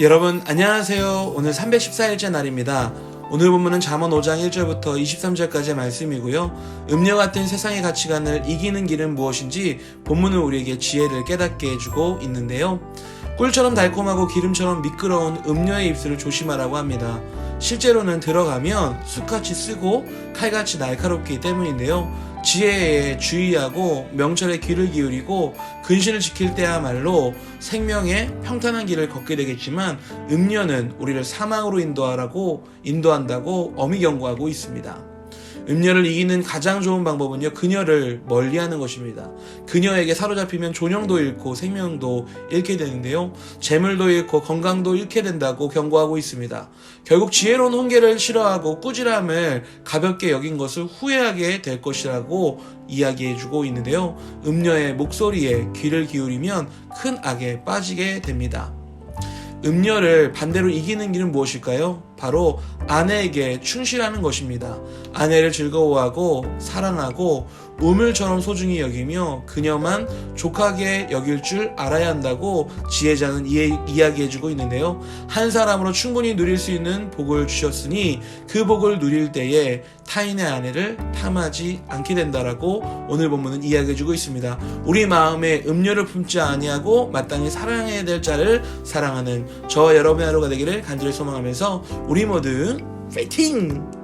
여러분 안녕하세요. 오늘 314일째 날입니다. 오늘 본문은 잠언 5장 1절부터 23절까지의 말씀이고요. 음료 같은 세상의 가치관을 이기는 길은 무엇인지 본문은 우리에게 지혜를 깨닫게 해주고 있는데요. 꿀처럼 달콤하고 기름처럼 미끄러운 음료의 입술을 조심하라고 합니다. 실제로는 들어가면 숯같이 쓰고 칼같이 날카롭기 때문인데요. 지혜에 주의하고 명철에 귀를 기울이고 근신을 지킬 때야말로 생명의 평탄한 길을 걷게 되겠지만 음료는 우리를 사망으로 인도하라고 인도한다고 엄히 경고하고 있습니다. 음녀를 이기는 가장 좋은 방법은요, 그녀를 멀리 하는 것입니다. 그녀에게 사로잡히면 존영도 잃고 생명도 잃게 되는데요, 재물도 잃고 건강도 잃게 된다고 경고하고 있습니다. 결국 지혜로운 훈계를 싫어하고 꾸지람을 가볍게 여긴 것을 후회하게 될 것이라고 이야기해주고 있는데요, 음녀의 목소리에 귀를 기울이면 큰 악에 빠지게 됩니다. 음녀를 반대로 이기는 길은 무엇일까요? 바로 아내에게 충실하는 것입니다. 아내를 즐거워하고 사랑하고 우물처럼 소중히 여기며 그녀만 족하게 여길 줄 알아야 한다고 지혜자는 이야기해주고 있는데요. 한 사람으로 충분히 누릴 수 있는 복을 주셨으니 그 복을 누릴 때에 타인의 아내를 탐하지 않게 된다라고 오늘 본문은 이야기해주고 있습니다. 우리 마음에 음료를 품지 아니하고 마땅히 사랑해야 될 자를 사랑하는 저와 여러분의 하루가 되기를 간절히 소망하면서 우리 모두 파이팅!